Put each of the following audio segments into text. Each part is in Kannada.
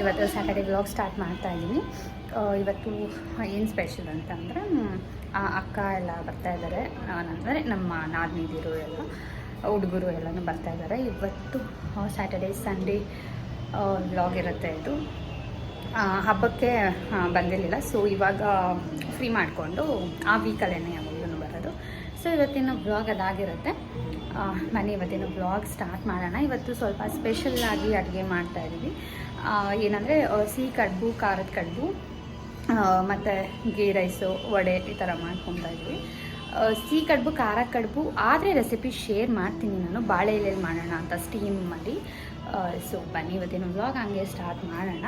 ಇವತ್ತು ಸ್ಯಾಟರ್ಡೆ ವ್ಲಾಗ್ ಸ್ಟಾರ್ಟ್ ಮಾಡ್ತಾ ಇದ್ದೀನಿ. ಇವತ್ತು ಏನು ಸ್ಪೆಷಲ್ ಅಂತಂದರೆ ಅಕ್ಕ ಎಲ್ಲ ಬರ್ತಾ ಇದ್ದಾರೆ ಅಂದರೆ ನಮ್ಮ ನಾದಿನಿದಿರು ಎಲ್ಲ, ಹುಡುಗರು ಎಲ್ಲನೂ ಬರ್ತಾ ಇದ್ದಾರೆ ಇವತ್ತು ಸ್ಯಾಟರ್ಡೆ ಸಂಡೇ ವ್ಲಾಗ್ ಇರುತ್ತೆ ಇದು. ಹಬ್ಬಕ್ಕೆ ಬಂದಿರಲಿಲ್ಲ. ಸೊ ಇವಾಗ ಫ್ರೀ ಮಾಡಿಕೊಂಡು, ಆ ವೀಕಲ್ಲೇ ಯಾವಾಗಲೂ ಬರೋದು. ಸೊ ಇವತ್ತಿನ ಬ್ಲಾಗ್ ಅದಾಗಿರುತ್ತೆ. ನಾನು ಇವತ್ತಿನ ಬ್ಲಾಗ್ ಸ್ಟಾರ್ಟ್ ಮಾಡೋಣ. ಇವತ್ತು ಸ್ವಲ್ಪ ಸ್ಪೆಷಲ್ ಆಗಿ ಅಡುಗೆ ಮಾಡ್ತಾ ಇದ್ದೀವಿ. ಏನಂದರೆ ಸಿಹಿ ಕಡುಬು, ಖಾರದ ಕಡುಬು ಮತ್ತು ಗೀ ರೈಸು ವಡೆ ಈ ಥರ ಮಾಡ್ಕೊತಾ ಇದ್ವಿ. ಸಿಹಿ ಕಡುಬು, ಖಾರ ಕಡುಬು, ಆದರೆ ರೆಸಿಪಿ ಶೇರ್ ಮಾಡ್ತೀನಿ ನಾನು ಬಾಳೆ ಎಲೆಯಲ್ಲಿ ಮಾಡೋಣ ಅಂತ ಸ್ಟೀಮ್ ಮಾಡಿ ಸೊ ಬನ್ನಿ ಇವತ್ತಿನ ವ್ಲಾಗ್ ಹಂಗೆ ಸ್ಟಾರ್ಟ್ ಮಾಡೋಣ.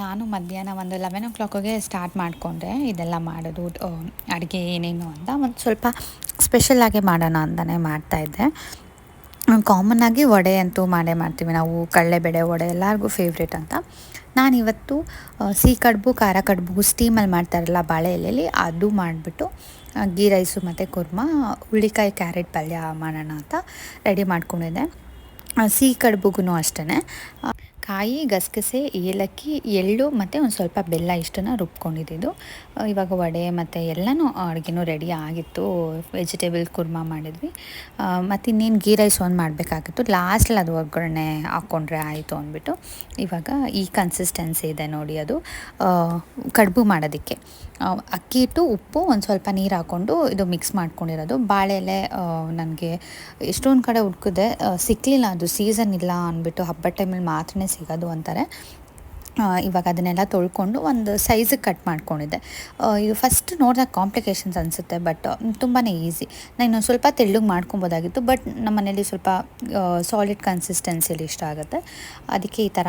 ನಾನು ಮಧ್ಯಾಹ್ನ ಒಂದು ಲೆವೆನ್ ಓ ಕ್ಲಾಕಿಗೆ ಸ್ಟಾರ್ಟ್ ಮಾಡಿಕೊಂಡೆ, ಇದೆಲ್ಲ ಮಾಡೋದು ಅಡುಗೆ ಏನೇನು ಅಂತ. ಒಂದು ಸ್ವಲ್ಪ ಸ್ಪೆಷಲಾಗಿ ಮಾಡೋಣ ಅಂತಲೇ ಮಾಡ್ತಾಯಿದ್ದೆ ಕಾಮನ್ ಆಗಿ ವಡೆ ಅಂತೂ ಮಾಡೇ ಮಾಡ್ತೀವಿ. ನಾವು ಕಡಲೆಬೇಳೆ ವಡೆ ಎಲ್ಲರಿಗೂ ಫೇವ್ರೇಟ್ ಅಂತ. ನಾನು ಇವತ್ತು ಆ, ಸಿಹಿ ಕಡುಬು ಖಾರ ಕಡುಬು ಸ್ಟೀಮಲ್ಲಿ ಮಾಡ್ತಾರಲ್ಲ ಬಾಳೆ ಎಲೆಯಲ್ಲಿ ಅದು ಮಾಡಿಬಿಟ್ಟು ಗೀ ರೈಸು ಮತ್ತು ಕುರ್ಮ ಹುಳ್ಳಿಕಾಯಿ ಕ್ಯಾರೆಟ್ ಪಲ್ಯ ಮಾಡೋಣ ಅಂತ ರೆಡಿ ಮಾಡ್ಕೊಂಡಿದ್ದೆ. ಸಿಹಿ ಕಡುಬುಗೂ ಅಷ್ಟೇ ಕಾಯಿ, ಗಸಗಸೆ, ಏಲಕ್ಕಿ, ಎಳ್ಳು ಮತ್ತು ಒಂದು ಸ್ವಲ್ಪ ಬೆಲ್ಲ ಇಷ್ಟನ್ನು ರುಬ್ಕೊಂಡಿದ್ದು ಇವಾಗ ವಡೆ ಮತ್ತು ಎಲ್ಲನೂ ಅಡುಗೆನೂ ರೆಡಿ ಆಗಿತ್ತು. ವೆಜಿಟೇಬಲ್ ಕುರ್ಮಾ ಮಾಡಿದ್ವಿ. ಮತ್ತು ಇನ್ನೇನು ಗೀ ರೈಸ್ ಒಂದು ಮಾಡಬೇಕಾಗಿತ್ತು. ಲಾಸ್ಟಲ್ಲಿ ಅದು ಒಗ್ಗರಣೆ ಹಾಕ್ಕೊಂಡ್ರೆ ಆಯಿತು ಅಂದ್ಬಿಟ್ಟು. ಇವಾಗ ಈ ಕನ್ಸಿಸ್ಟೆನ್ಸಿ ಇದೆ ನೋಡಿ ಅದು. ಕಡುಬು ಮಾಡೋದಕ್ಕೆ. ಅಕ್ಕಿ ಹಿಟ್ಟು, ಉಪ್ಪು ಒಂದು ಸ್ವಲ್ಪ ನೀರು ಹಾಕ್ಕೊಂಡು ಇದು ಮಿಕ್ಸ್ ಮಾಡ್ಕೊಂಡಿರೋದು. ಬಾಳೆ ಎಲೆ ನನಗೆ ಎಷ್ಟೊಂದು ಕಡೆ ಹುಡ್ಕಿದೆ ಸಿಕ್ಕಲಿಲ್ಲ ಅದು ಸೀಸನ್ ಇಲ್ಲ ಅಂದ್ಬಿಟ್ಟು ಹಬ್ಬದ ಟೈಮಲ್ಲಿ ಮಾತ್ರನೇ ಸಿಗೋದು ಅಂತಾರೆ. ಇವಾಗ ಅದನ್ನೆಲ್ಲ ತೊಳ್ಕೊಂಡು ಒಂದು ಸೈಜಿಗೆ ಕಟ್ ಮಾಡ್ಕೊಂಡಿದ್ದೆ. ಇದು ಫಸ್ಟ್ ನೋಡಿದಾಗ ಕಾಂಪ್ಲಿಕೇಶನ್ಸ್ ಅನಿಸುತ್ತೆ ಬಟ್ ತುಂಬಾ ಈಸಿ ನಾನು ಇನ್ನೊಂದು ಸ್ವಲ್ಪ ತೆಳ್ಳಗೆ ಮಾಡ್ಕೊಬೋದಾಗಿತ್ತು ಬಟ್ ನಮ್ಮ ಮನೇಲಿ ಸ್ವಲ್ಪ ಸಾಲಿಡ್ ಕನ್ಸಿಸ್ಟೆನ್ಸಿಯಲ್ಲಿ ಇಷ್ಟ ಆಗುತ್ತೆ. ಅದಕ್ಕೆ ಈ ಥರ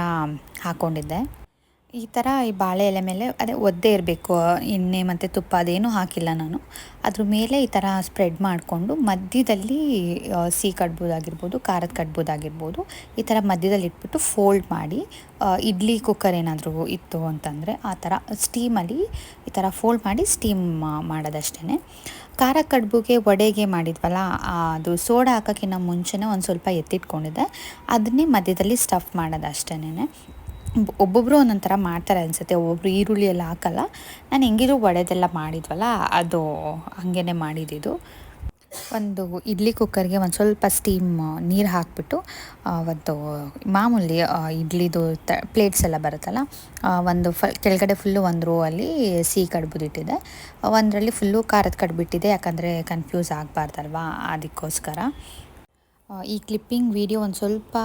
ಹಾಕ್ಕೊಂಡಿದ್ದೆ ಈ ಥರ ಈ ಬಾಳೆ ಎಲೆ ಮೇಲೆ ಅದೇ ಒದ್ದೆ ಇರಬೇಕು, ಎಣ್ಣೆ ಮತ್ತು ತುಪ್ಪ ಅದೇನೂ ಹಾಕಿಲ್ಲ ನಾನು. ಅದ್ರ ಮೇಲೆ ಈ ಥರ ಸ್ಪ್ರೆಡ್ ಮಾಡಿಕೊಂಡು ಮಧ್ಯದಲ್ಲಿ ಸಿಹಿ ಕಟ್ಬೋದಾಗಿರ್ಬೋದು, ಖಾರದ ಕಟ್ಬೋದಾಗಿರ್ಬೋದು, ಈ ಥರ ಮಧ್ಯದಲ್ಲಿ ಇಟ್ಬಿಟ್ಟು ಫೋಲ್ಡ್ ಮಾಡಿ ಇಡ್ಲಿ ಕುಕ್ಕರ್ ಏನಾದರೂ ಇತ್ತು ಅಂತಂದರೆ ಆ ಥರ ಸ್ಟೀಮಲ್ಲಿ ಈ ಥರ ಫೋಲ್ಡ್ ಮಾಡಿ ಸ್ಟೀಮ್ ಮಾಡೋದಷ್ಟೇ ಖಾರ ಕಡುಬುಗೆ ವಡೆಗೆ ಮಾಡಿದ್ವಲ್ಲ ಅದು ಸೋಡಾ ಹಾಕೋಕ್ಕಿಂತ ಮುಂಚೆನೇ ಒಂದು ಸ್ವಲ್ಪ ಎತ್ತಿಟ್ಕೊಂಡಿದ್ದೆ. ಅದನ್ನೇ ಮಧ್ಯದಲ್ಲಿ ಸ್ಟಫ್ ಮಾಡೋದು ಅಷ್ಟೇನೆ ಒಬ್ಬೊಬ್ಬರು ಒಂದೊಂದು ಥರ ಮಾಡ್ತಾರೆ ಅನಿಸುತ್ತೆ. ಒಬ್ಬೊಬ್ರು ಈರುಳ್ಳಿ ಎಲ್ಲ ಹಾಕಲ್ಲ. ನಾನು ಹೆಂಗಿದ್ರು ವಡೆದೆಲ್ಲ ಮಾಡಿದ್ವಲ್ಲ, ಅದು ಹಾಗೇ ಮಾಡಿದ್ದು. ಒಂದು ಇಡ್ಲಿ ಕುಕ್ಕರ್ಗೆ ಒಂದು ಸ್ವಲ್ಪ ಸ್ಟೀಮ್ ನೀರು ಹಾಕಿಬಿಟ್ಟು ಒಂದು ಮಾಮೂಲಿ ಇಡ್ಲಿದು ತ ಪ್ಲೇಟ್ಸ್ ಎಲ್ಲ ಬರುತ್ತಲ್ಲ ಒಂದು ಫ, ಕೆಳಗಡೆ ಫುಲ್ಲು ಒಂದು ರೋ ಅಲ್ಲಿ ಸಿಹಿ ಕಡ್ಬುದಿಟ್ಟಿದೆ. ಒಂದರಲ್ಲಿ ಫುಲ್ಲು ಖಾರದ ಕಡ್ಬಿಟ್ಟಿದೆ, ಯಾಕಂದರೆ ಕನ್ಫ್ಯೂಸ್ ಆಗಬಾರ್ದಲ್ವಾ, ಅದಕ್ಕೋಸ್ಕರ. ಈ ಕ್ಲಿಪ್ಪಿಂಗ್ ವೀಡಿಯೋ ಒಂದು ಸ್ವಲ್ಪ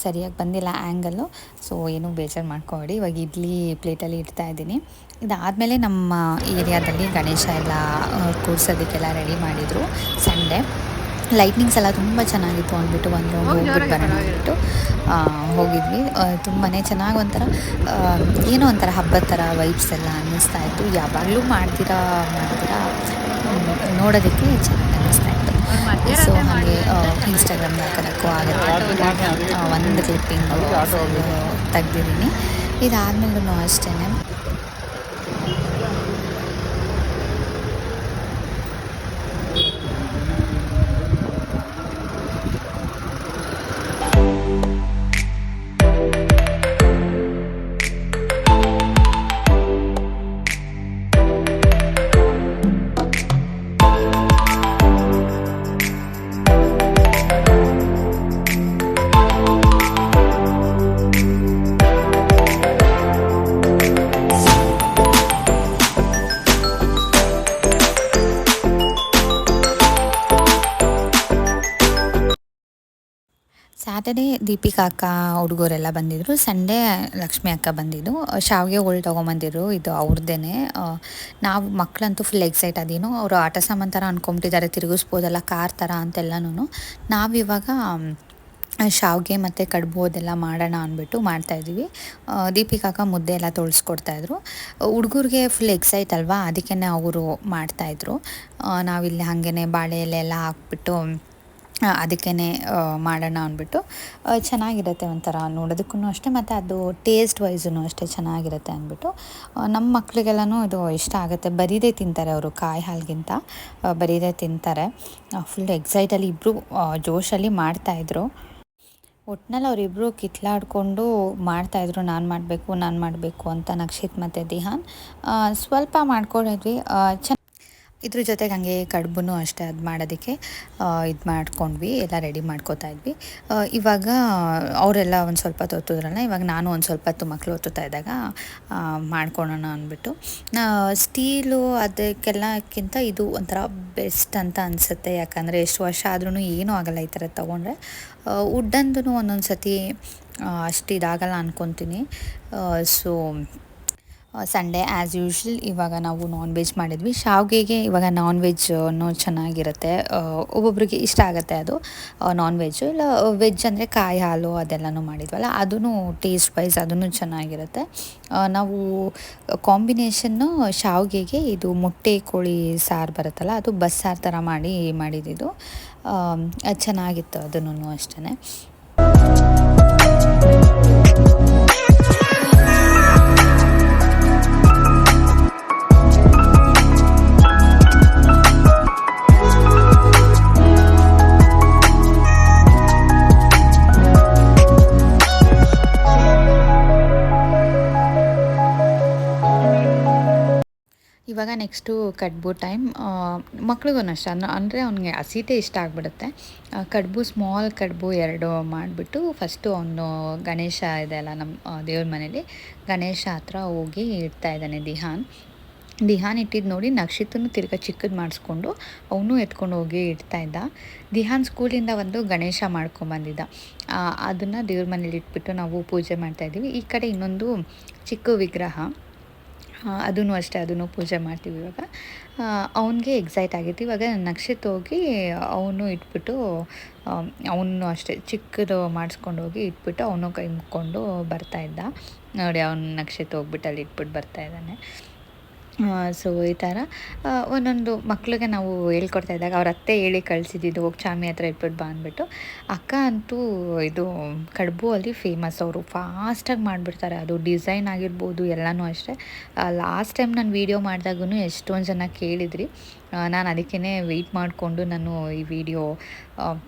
ಸರಿಯಾಗಿ ಬಂದಿಲ್ಲ ಆ್ಯಂಗಲ್ಲು ಸೊ ಏನೂ ಬೇಜಾರು ಮಾಡ್ಕೊಬೇಡಿ. ಇವಾಗ ಇಡ್ಲಿ ಪ್ಲೇಟಲ್ಲಿ ಇಡ್ತಾ ಇದ್ದೀನಿ. ಇದಾದಮೇಲೆ ನಮ್ಮ ಏರಿಯಾದಲ್ಲಿ ಗಣೇಶ ಎಲ್ಲ ಕೂರಿಸೋದಕ್ಕೆಲ್ಲ ರೆಡಿ ಮಾಡಿದರು ಸಂಡೇ. ಲೈಟ್ನಿಂಗ್ಸ್ ಎಲ್ಲ ತುಂಬ ಚೆನ್ನಾಗಿತ್ತು ಅಂದ್ಬಿಟ್ಟು ಒಂದು ಹೋಗ್ಬಿಟ್ಟು ಬರೋಣ ಅಂದ್ಬಿಟ್ಟು. ಹೋಗಿದ್ವಿ. ತುಂಬಾ ಚೆನ್ನಾಗಿ ಒಂಥರ ಏನೋ ಒಂಥರ ಹಬ್ಬದ ಥರ ವೈಬ್ಸ್ ಎಲ್ಲ ಅನ್ನಿಸ್ತಾ ಇತ್ತು. ಯಾವಾಗಲೂ ಮಾಡ್ತೀರಾ ಮಾಡ್ತೀರಾ ನೋಡೋದಕ್ಕೆ ಚೆನ್ನಾಗಿ ಅನ್ನಿಸ್ತಾ ಇತ್ತು. ಸೊ ಹಾಗೆ ಇನ್ಸ್ಟಾಗ್ರಾಮ್ಗೆ ಹಾಕೋದಕ್ಕೂ ಆಗುತ್ತೆ. ಒಂದು ಕ್ಲಿಪ್ಪಿಂಗ್ ತೆಗ್ದಿದ್ದೀನಿ. ಇದಾದ್ಮೇಲೂ ಅಷ್ಟೇ ಸ್ಯಾಟರ್ಡೇ ದೀಪಿಕಾ ಅಕ್ಕ ಹುಡುಗರೆಲ್ಲ ಬಂದಿದ್ದರು ಸಂಡೇ ಲಕ್ಷ್ಮಿ ಅಕ್ಕ ಬಂದಿದ್ದು. ಶಾವಿಗೆ ಹೋಳು ತೊಗೊಂಬಂದಿದ್ರು, ಇದು ಅವ್ರದ್ದೇ ನಾವು ಮಕ್ಕಳಂತೂ ಫುಲ್ ಎಕ್ಸೈಟ್ ಅದೇನು, ಅವರು ಆಟ ಸಾಮಾನು ಥರ ಅಂದ್ಕೊಂಬಿಟ್ಟಿದ್ದಾರೆ ತಿರುಗಿಸ್ಬೋದಲ್ಲ, ಕಾರ್ ಥರ ಅಂತೆಲ್ಲನೂ ನಾವಿವಾಗ ಶಾವಿಗೆ ಮತ್ತು ಕಡುಬು ಅದೆಲ್ಲ ಮಾಡೋಣ ಅಂದ್ಬಿಟ್ಟು ಮಾಡ್ತಾಯಿದ್ವಿ ದೀಪಿಕಾಕ ಮುದ್ದೆ ಎಲ್ಲ ತೊಳ್ಸ್ಕೊಡ್ತಾಯಿದ್ರು ಹುಡುಗರಿಗೆ ಫುಲ್ ಎಕ್ಸೈಟ್ ಅಲ್ವಾ ಅದಕ್ಕೇ ಅವರು ಮಾಡ್ತಾಯಿದ್ರು ನಾವಿಲ್ಲಿ ಹಾಗೇ ಬಾಳೆ ಎಲೆ ಎಲ್ಲ ಹಾಕ್ಬಿಟ್ಟು ಅದಕ್ಕೇ ಮಾಡೋಣ ಅಂದ್ಬಿಟ್ಟು ಚೆನ್ನಾಗಿರುತ್ತೆ ಒಂಥರ ನೋಡೋದಕ್ಕೂ ಅಷ್ಟೇ, ಮತ್ತು ಅದು ಟೇಸ್ಟ್ ವೈಸೂ ಅಷ್ಟೇ ಚೆನ್ನಾಗಿರುತ್ತೆ ಅಂದ್ಬಿಟ್ಟು ನಮ್ಮ ಮಕ್ಕಳಿಗೆಲ್ಲನೂ ಇದು ಇಷ್ಟ ಆಗುತ್ತೆ. ಬರೀದೇ ತಿಂತಾರೆ ಅವರು ಕಾಯಿ ಹಾಲಿಗಿಂತ ಬರೀದೇ ತಿಂತಾರೆ. ಫುಲ್ ಎಕ್ಸೈಟಲ್ಲಿ ಇಬ್ಬರು ಜೋಶಲ್ಲಿ ಮಾಡ್ತಾಯಿದ್ರು ಒಟ್ನಲ್ಲಿ ಅವರಿಬ್ಬರು ಕಿತ್ಲಾಡಿಕೊಂಡು ಮಾಡ್ತಾಯಿದ್ರು ನಾನು ಮಾಡಬೇಕು ನಾನು ಮಾಡಬೇಕು ಅಂತ ನಕ್ಷಿತ್ ಮತ್ತು ದಿಹಾನ್. ಸ್ವಲ್ಪ ಮಾಡ್ಕೊಂಡಿದ್ವಿ ಚೆನ್ನ ಇದ್ರ ಜೊತೆಗೆ ಹಾಗೆ ಕಡುಬು ಅಷ್ಟೇ ಅದು ಮಾಡೋದಕ್ಕೆ ಇದು ಮಾಡ್ಕೊಂಡ್ವಿ, ಎಲ್ಲ ರೆಡಿ ಮಾಡ್ಕೋತಾ ಇದ್ವಿ. ಇವಾಗ ಅವರೆಲ್ಲ ಒಂದು ಸ್ವಲ್ಪ ತೋತಿದ್ರಲ್ಲ ಇವಾಗ ನಾನು ಒಂದು ಸ್ವಲ್ಪ ಹೊತ್ತು ಮಕ್ಕಳು ಒತ್ತುತ್ತಾ ಇದ್ದಾಗ ಮಾಡ್ಕೊಳೋಣ ಅಂದ್ಬಿಟ್ಟು. ಸ್ಟೀಲು ಅದಕ್ಕೆಲ್ಲಕ್ಕಿಂತ ಇದು ಒಂಥರ ಬೆಸ್ಟ್ ಅಂತ ಅನಿಸುತ್ತೆ. ಯಾಕಂದರೆ ಎಷ್ಟು ವರ್ಷ ಆದ್ರೂ ಏನೂ ಆಗಲ್ಲ ಈ ಥರ ತೊಗೊಂಡ್ರೆ. ವುಡ್ಡಂದು ಒಂದೊಂದು ಸತಿ ಅಷ್ಟು ಇದಾಗಲ್ಲ ಅಂದ್ಕೊತೀನಿ ಸೊ ಸಂಡೇ ಆ್ಯಸ್ ಯೂಶ್ವಲ್ ಇವಾಗ ನಾವು ನಾನ್ ವೆಜ್ ಮಾಡಿದ್ವಿ. ಶಾವ್ಗೆಗೆ ಇವಾಗ ನಾನ್ ಅನ್ನೋ ಚೆನ್ನಾಗಿರುತ್ತೆ. ಒಬ್ಬೊಬ್ರಿಗೆ ಇಷ್ಟ ಆಗುತ್ತೆ ಅದು. ನಾನ್ ವೆಜ್ಜು ಇಲ್ಲ ವೆಜ್ ಅಂದರೆ ಕಾಯಿ ಹಾಲು ಅದೆಲ್ಲನೂ ಮಾಡಿದ್ವಲ್ಲ ಅದೂ ಟೇಸ್ಟ್ ವೈಸ್ ಅದೂ ಚೆನ್ನಾಗಿರುತ್ತೆ ನಾವು ಕಾಂಬಿನೇಷನ್ನು ಶಾವ್ಗೆಗೆ ಇದು ಮೊಟ್ಟೆ, ಕೋಳಿ, ಸಾರು ಬರುತ್ತಲ್ಲ, ಅದು ಬಸ್ಸಾರು ಥರ ಮಾಡಿ ಮಾಡಿದ್ದು ಅದು ಚೆನ್ನಾಗಿತ್ತು ಅದನ್ನು ಅಷ್ಟೇ ಇವಾಗ ನೆಕ್ಸ್ಟು ಕಡ್ಬು ಟೈಮ್ ಮಕ್ಳಿಗೂ ಅಷ್ಟೇ. ಅಂದ್ರೆ ಅವ್ನಿಗೆ ಹಸಿಟೇ ಇಷ್ಟ ಆಗಿಬಿಡುತ್ತೆ. ಕಡ್ಬು, ಸ್ಮಾಲ್ ಕಡ್ಬು ಎರಡು ಮಾಡಿಬಿಟ್ಟು ಫಸ್ಟು ಅವನು ಗಣೇಶ ಇದೆ ಅಲ್ಲ ನಮ್ಮ ದೇವ್ರ ಮನೇಲಿ, ಗಣೇಶ ಹತ್ರ ಹೋಗಿ ಇಡ್ತಾ ಇದ್ದಾನೆ ದಿಹಾನ್. ದಿಹಾನ್ ಇಟ್ಟಿದ್ದು ನೋಡಿ ನಕ್ಷಿತನು ತಿರ್ಗಾ ಚಿಕ್ಕದು ಮಾಡಿಸ್ಕೊಂಡು ಅವನು ಎತ್ಕೊಂಡು ಹೋಗಿ ಇಡ್ತಾ ಇದ್ದ. ದಿಹಾನ್ ಸ್ಕೂಲಿಂದ ಒಂದು ಗಣೇಶ ಮಾಡ್ಕೊಂಬಂದಿದ್ದ. ಅದನ್ನು ದೇವ್ರ ಮನೇಲಿ ಇಟ್ಬಿಟ್ಟು ನಾವು ಪೂಜೆ ಮಾಡ್ತಾಯಿದ್ದೀವಿ ಈ ಕಡೆ ಇನ್ನೊಂದು ಚಿಕ್ಕ ವಿಗ್ರಹ. ಅದೂ ಅಷ್ಟೇ ಅದನ್ನು ಪೂಜೆ ಮಾಡ್ತೀವಿ ಇವಾಗ. ಅವನಿಗೆ ಎಕ್ಸೈಟ್ ಆಗಿತ್ತು. ಇವಾಗ ನಕ್ಷಿತ್ ಹೋಗಿ ಅವನು ಇಟ್ಬಿಟ್ಟು ಅವನು ಅಷ್ಟೇ ಚಿಕ್ಕದು ಮಾಡಿಸ್ಕೊಂಡು ಹೋಗಿ ಇಟ್ಬಿಟ್ಟು ಅವನು ಕೈ ಮುಕ್ಕೊಂಡು ಬರ್ತಾ ಇದ್ದ. ನೋಡಿ, ಅವನು ನಕ್ಷಿತ್ ಹೋಗ್ಬಿಟ್ಟು ಅಲ್ಲಿ ಇಟ್ಬಿಟ್ಟು ಬರ್ತಾ ಇದ್ದಾನೆ. ಸೊ ಈ ಥರ ಒಂದೊಂದು ಮಕ್ಳಿಗೆ ನಾವು ಹೇಳ್ಕೊಡ್ತಾ ಇದ್ದಾಗ ಅವ್ರ ಅತ್ತೆ ಹೇಳಿ ಕಳಿಸಿದ್ದು ಹೋಗಿ ಚಾಮಿ ಹತ್ರ ಇಟ್ಬಿಟ್ಟು ಬಾ ಅಂದ್ಬಿಟ್ಟು. ಅಕ್ಕ ಅಂತೂ ಇದು ಕಡುಬು ಅಲ್ಲಿ ಫೇಮಸ್ ಅವರು. ಫಾಸ್ಟಾಗಿ ಮಾಡಿಬಿಡ್ತಾರೆ. ಅದು ಡಿಸೈನ್ ಆಗಿರ್ಬೋದು, ಎಲ್ಲನೂ ಅಷ್ಟೇ. ಲಾಸ್ಟ್ ಟೈಮ್ ನಾನು ವೀಡಿಯೋ ಮಾಡಿದಾಗೂ ಎಷ್ಟೊಂದು ಜನ ಕೇಳಿದ್ರಿ. ನಾನು ಅದಕ್ಕೇ ವೆಯ್ಟ್ ಮಾಡಿಕೊಂಡು ನಾನು ಈ ವಿಡಿಯೋ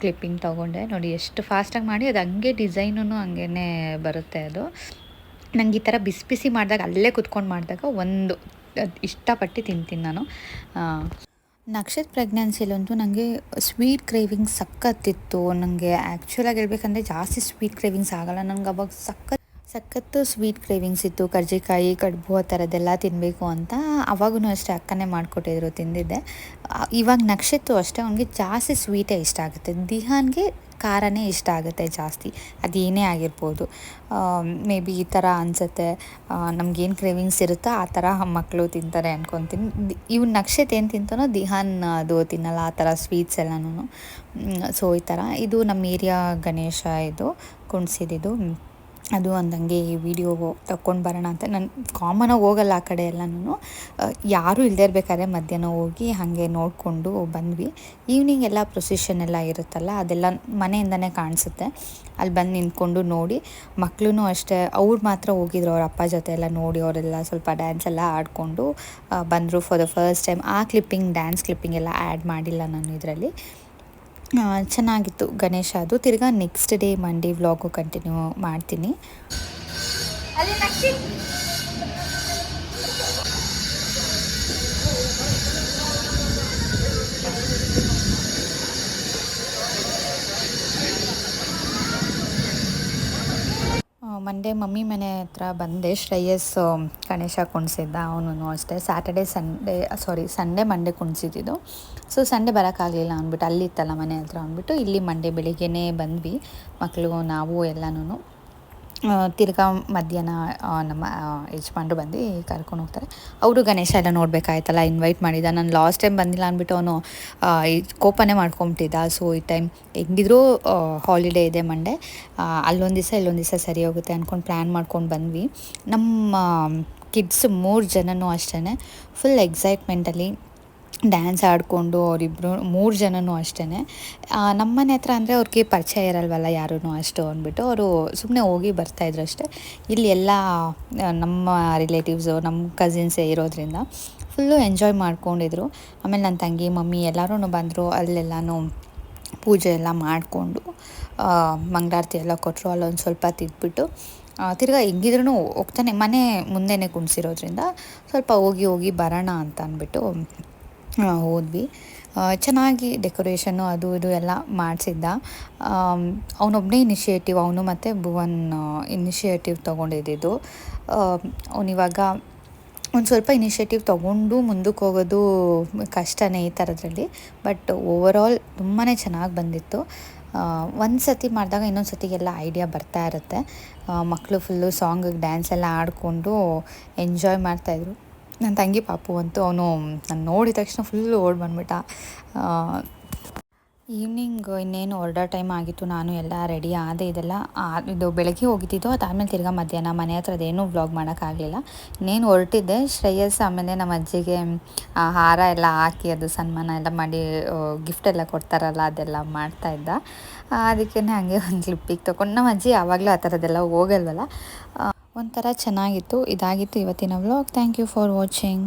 ಕ್ಲಿಪ್ಪಿಂಗ್ ತೊಗೊಂಡೆ. ನೋಡಿ, ಎಷ್ಟು ಫಾಸ್ಟಾಗಿ ಮಾಡಿ, ಅದು ಹಂಗೆ ಡಿಸೈನೂ ಹಂಗೇ ಬರುತ್ತೆ ಅದು. ನಂಗೆ ಈ ಥರ ಬಿಸಿ ಬಿಸಿ ಮಾಡಿದಾಗ, ಅಲ್ಲೇ ಕುತ್ಕೊಂಡು ಮಾಡಿದಾಗ ಒಂದು ಇಷ್ಟಪಟ್ಟು ತಿಂತೀನಿ ನಾನು. ನಕ್ಷತ್ರ ಪ್ರೆಗ್ನೆನ್ಸಿಲಂತೂ ನನಗೆ ಸ್ವೀಟ್ ಕ್ರೇವಿಂಗ್ಸ್ ಸಖತ್ತಿತ್ತು. ನನಗೆ ಆ್ಯಕ್ಚುಲಾಗಿ ಹೇಳ್ಬೇಕಂದ್ರೆ ಜಾಸ್ತಿ ಸ್ವೀಟ್ ಕ್ರೇವಿಂಗ್ಸ್ ಆಗಲ್ಲ. ನನಗೆ ಅವಾಗ ಸಖತ್, ಸಖತ್ತು ಸ್ವೀಟ್ ಕ್ರೇವಿಂಗ್ಸ್ ಇತ್ತು. ಕರ್ಜಿಕಾಯಿ, ಕಡುಬು ಆ ಥರದ್ದೆಲ್ಲ ತಿನ್ನಬೇಕು ಅಂತ ಅವಾಗೂ ಅಷ್ಟೇ ಅಕ್ಕನೇ ಮಾಡಿಕೊಟ್ಟಿದ್ರು ತಿಂದಿದ್ದೆ. ಇವಾಗ ನಕ್ಷತ್ತು ಅಷ್ಟೇ. ಅವನಿಗೆ ಜಾಸ್ತಿ ಸ್ವೀಟೇ ಇಷ್ಟ ಆಗುತ್ತೆ. ದಿಹಾನ್ಗೆ ಖಾರನೇ ಇಷ್ಟ ಆಗುತ್ತೆ ಜಾಸ್ತಿ. ಅದೇನೇ ಆಗಿರ್ಬೋದು. ಮೇ ಬಿ ಈ ಥರ ಅನಿಸುತ್ತೆ. ನಮ್ಗೇನು ಕ್ರೇವಿಂಗ್ಸ್ ಇರುತ್ತೋ ಆ ಥರ ಮಕ್ಕಳು ತಿಂತಾರೆ ಅನ್ಕೊತೀನಿ. ಇವ್ನ ನಕ್ಷತ್ ಏನು ತಿಂತಾನೋ ದಿಹಾನ್ ಅದು ತಿನ್ನಲ್ಲ, ಆ ಥರ ಸ್ವೀಟ್ಸ್ ಎಲ್ಲನೂ ಸೊ ಈ ಥರ. ಇದು ನಮ್ಮ ಏರಿಯಾ ಗಣೇಶ ಇದು ಕುಣ್ಸಿದ್ದು ಅದು ಅಂದಂಗೆ ಈ ವಿಡಿಯೋ ತಗೊಂಡು ಬರೋಣ ಅಂತ. ನಾನು ಕಾಮನಾಗಿ ಹೋಗಲ್ಲ ಆ ಕಡೆ ಎಲ್ಲನೂ ಯಾರೂ ಇಲ್ಲದೆ ಇರಬೇಕಾದ್ರೆ ಮಧ್ಯಾಹ್ನ ಹೋಗಿ ಹಾಗೆ ನೋಡಿಕೊಂಡು ಬಂದ್ವಿ. ಈವ್ನಿಂಗ್ ಎಲ್ಲ ಪ್ರೊಸಿಷನ್ ಎಲ್ಲ ಇರುತ್ತಲ್ಲ, ಅದೆಲ್ಲ ಮನೆಯಿಂದನೇ ಕಾಣಿಸುತ್ತೆ. ಅಲ್ಲಿ ಬಂದು ನಿಂತ್ಕೊಂಡು ನೋಡಿ. ಮಕ್ಕಳೂ ಅಷ್ಟೇ, ಅವ್ರು ಮಾತ್ರ ಹೋಗಿದ್ರು ಅವ್ರ ಅಪ್ಪ ಜೊತೆ ಎಲ್ಲ ನೋಡಿ, ಅವರೆಲ್ಲ ಸ್ವಲ್ಪ ಡ್ಯಾನ್ಸ್ ಎಲ್ಲ ಆಡಿಕೊಂಡು ಬಂದರು ಫಾರ್ ದ ಫಸ್ಟ್ ಟೈಮ್ ಆ ಕ್ಲಿಪ್ಪಿಂಗ್ ಡ್ಯಾನ್ಸ್ ಕ್ಲಿಪ್ಪಿಂಗ್ ಎಲ್ಲ ಆ್ಯಡ್ ಮಾಡಿಲ್ಲ ನಾನು ಇದರಲ್ಲಿ. ಚೆನ್ನಾಗಿತ್ತು ಗಣೇಶ ಅದು. ತಿರ್ಗಾ next day Monday vlog continue ಮಾಡ್ತೀನಿ. ಮಂಡೇ ಮಮ್ಮಿ ಮನೆ ಹತ್ರ ಬಂದೆ. ಶ್ರೇಯಸ್ ಗಣೇಶ ಕುಣಿಸಿದ್ದ. ಅವನು ಅಷ್ಟೇ. Saturday Sunday sorry Sunday Monday ಕುಣಿಸಿದ್ದು so Sunday ಬರೋಕ್ಕಾಗಲಿಲ್ಲ ಅಂದ್ಬಿಟ್ಟು ಅಲ್ಲಿ ಇತ್ತಲ್ಲ ಮನೆ ಹತ್ರ ಅಂದ್ಬಿಟ್ಟು, ಇಲ್ಲಿ ಮಂಡೇ ಬೆಳಿಗ್ಗೆನೇ ಬಂದ್ವಿ. ಮಕ್ಕಳು ನಾವು ಎಲ್ಲನೂ ತಿರ್ಗಾ ಮಧ್ಯಾಹ್ನ ನಮ್ಮ ಯಜಮಾನ್ರು ಬಂದು ಕರ್ಕೊಂಡು ಹೋಗ್ತಾರೆ. ಅವರು ಗಣೇಶ ಎಲ್ಲ ನೋಡಬೇಕಾಯ್ತಲ್ಲ ಇನ್ವೈಟ್ ಮಾಡಿದ. ನಾನು ಲಾಸ್ಟ್ ಟೈಮ್ ಬಂದಿಲ್ಲ ಅಂದ್ಬಿಟ್ಟು ಅವನು ಕೋಪನೇ ಮಾಡ್ಕೊಂಬಿಟ್ಟಿದ್ದ. ಸೊ ಈ ಟೈಮ್ ಹೆಂಗಿದ್ರೂ ಹಾಲಿಡೇ ಇದೆ ಮಂಡೇ ಅಲ್ಲೊಂದು ದಿವಸ, ಇಲ್ಲೊಂದು ದಿವಸ ಸರಿ ಹೋಗುತ್ತೆ ಅಂದ್ಕೊಂಡು ಪ್ಲ್ಯಾನ್ ಮಾಡ್ಕೊಂಡು ಬಂದ್ವಿ. ನಮ್ಮ ಕಿಡ್ಸ್ ಮೂರು ಜನನೂ ಅಷ್ಟೇ ಫುಲ್ ಎಕ್ಸೈಟ್ಮೆಂಟಲ್ಲಿ ಡ್ಯಾನ್ಸ್ ಆಡಿಕೊಂಡು ಅವರಿಬ್ಬರು ಮೂರು ಜನನೂ ಅಷ್ಟೇ ನಮ್ಮನೆ ಹತ್ರ ಅಂದರೆ ಅವ್ರಿಗೆ ಪರಿಚಯ ಇರಲ್ವಲ್ಲ ಯಾರೂ ಅಷ್ಟು ಅಂದ್ಬಿಟ್ಟು ಅವರು ಸುಮ್ಮನೆ ಹೋಗಿ ಬರ್ತಾಯಿದ್ರು ಅಷ್ಟೇ. ಇಲ್ಲಿ ಎಲ್ಲ ನಮ್ಮ ರಿಲೇಟಿವ್ಸು ನಮ್ಮ ಕಸಿನ್ಸೇ ಇರೋದ್ರಿಂದ ಫುಲ್ಲು ಎಂಜಾಯ್ ಮಾಡ್ಕೊಂಡಿದ್ರು. ಆಮೇಲೆ ನನ್ನ ತಂಗಿ, ಮಮ್ಮಿ ಎಲ್ಲರೂ ಬಂದರು, ಅಲ್ಲೆಲ್ಲನೂ ಪೂಜೆ ಎಲ್ಲ ಮಾಡಿಕೊಂಡು ಮಂಗಳಾರತಿ ಎಲ್ಲ ಕೊಟ್ಟರು ಅಲ್ಲೊಂದು ಸ್ವಲ್ಪ ತಿದ್ಬಿಟ್ಟು ತಿರ್ಗಾ ಹೆಂಗಿದ್ರೂ ಹೋಗ್ತಾನೆ, ಮನೆ ಮುಂದೆನೇ ಕುಣಿಸಿರೋದ್ರಿಂದ ಸ್ವಲ್ಪ ಹೋಗಿ ಹೋಗಿ ಬರೋಣ ಅಂತ ಅಂದ್ಬಿಟ್ಟು ಹೋದ್ವಿ ಚೆನ್ನಾಗಿ ಡೆಕೋರೇಷನ್ನು ಅದು ಇದು ಎಲ್ಲ ಮಾಡಿಸಿದ್ದ. ಅವನೊಬ್ಬನೇ ಇನಿಷಿಯೇಟಿವ್, ಅವನು ಮತ್ತು ಭುವನ್ ಇನಿಷಿಯೇಟಿವ್ ತೊಗೊಂಡಿದ್ದು ಅವನಿವಾಗ ಒಂದು ಸ್ವಲ್ಪ ಇನಿಷಿಯೇಟಿವ್ ತೊಗೊಂಡು ಮುಂದಕ್ಕೆ ಹೋಗೋದು ಕಷ್ಟನೇ ಈ ಥರದ್ರಲ್ಲಿ. ಬಟ್ ಓವರಾಲ್ ತುಂಬಾ ಚೆನ್ನಾಗಿ ಬಂದಿತ್ತು. ಒಂದು ಸತಿ ಮಾಡಿದಾಗ ಇನ್ನೊಂದು ಸತಿಗೆಲ್ಲ ಐಡಿಯಾ ಬರ್ತಾ ಇರುತ್ತೆ. ಮಕ್ಕಳು ಫುಲ್ಲು ಸಾಂಗಿಗೆ ಡ್ಯಾನ್ಸ್ ಎಲ್ಲ ಆಡಿಕೊಂಡು ಎಂಜಾಯ್ ಮಾಡ್ತಾಯಿದ್ರು ನನ್ನ ತಂಗಿ ಪಾಪು ಅಂತೂ ಅವನು ನಾನು ನೋಡಿದ ತಕ್ಷಣ ಫುಲ್ಲು ಓಡಿ ಬಂದ್ಬಿಟ್ಟ. ಈವ್ನಿಂಗ್ ಇನ್ನೇನು ಹೊರಡೋ ಟೈಮ್ ಆಗಿತ್ತು, ನಾನು ಎಲ್ಲ ರೆಡಿ ಆದೆ ಇದೆಲ್ಲ. ಇದು ಬೆಳಗ್ಗೆ ಹೋಗಿದ್ದಿದ್ದು, ಅದಾದಮೇಲೆ ತಿರ್ಗಾ ಮಧ್ಯಾಹ್ನ ಮನೆ ಹತ್ರ ಅದೇನೂ ವ್ಲಾಗ್ ಮಾಡೋಕ್ಕಾಗಲಿಲ್ಲ. ಇನ್ನೇನು ಹೊರಟಿದ್ದೆ, ಶ್ರೇಯಸ್ ಆಮೇಲೆ ನಮ್ಮ ಅಜ್ಜಿಗೆ ಹಾರ ಎಲ್ಲ ಹಾಕಿ, ಅದು ಸನ್ಮಾನ ಎಲ್ಲ ಮಾಡಿ ಗಿಫ್ಟ್ ಎಲ್ಲ ಕೊಡ್ತಾರಲ್ಲ, ಅದೆಲ್ಲ ಮಾಡ್ತಾಯಿದ್ದ ಅದಕ್ಕೇ ಹಾಗೆ ಒಂದು ಕ್ಲಿಪ್ಪಿಗೆ ತೊಗೊಂಡು ನಮ್ಮ ಅಜ್ಜಿ ಯಾವಾಗಲೂ ಆ ಥರದ್ದೆಲ್ಲ ಹೋಗಲ್ವಲ್ಲ? ಒಂಥರ ಚೆನ್ನಾಗಿತ್ತು ಇದಾಗಿತ್ತು ಇವತ್ತಿನ vlog thank you for watching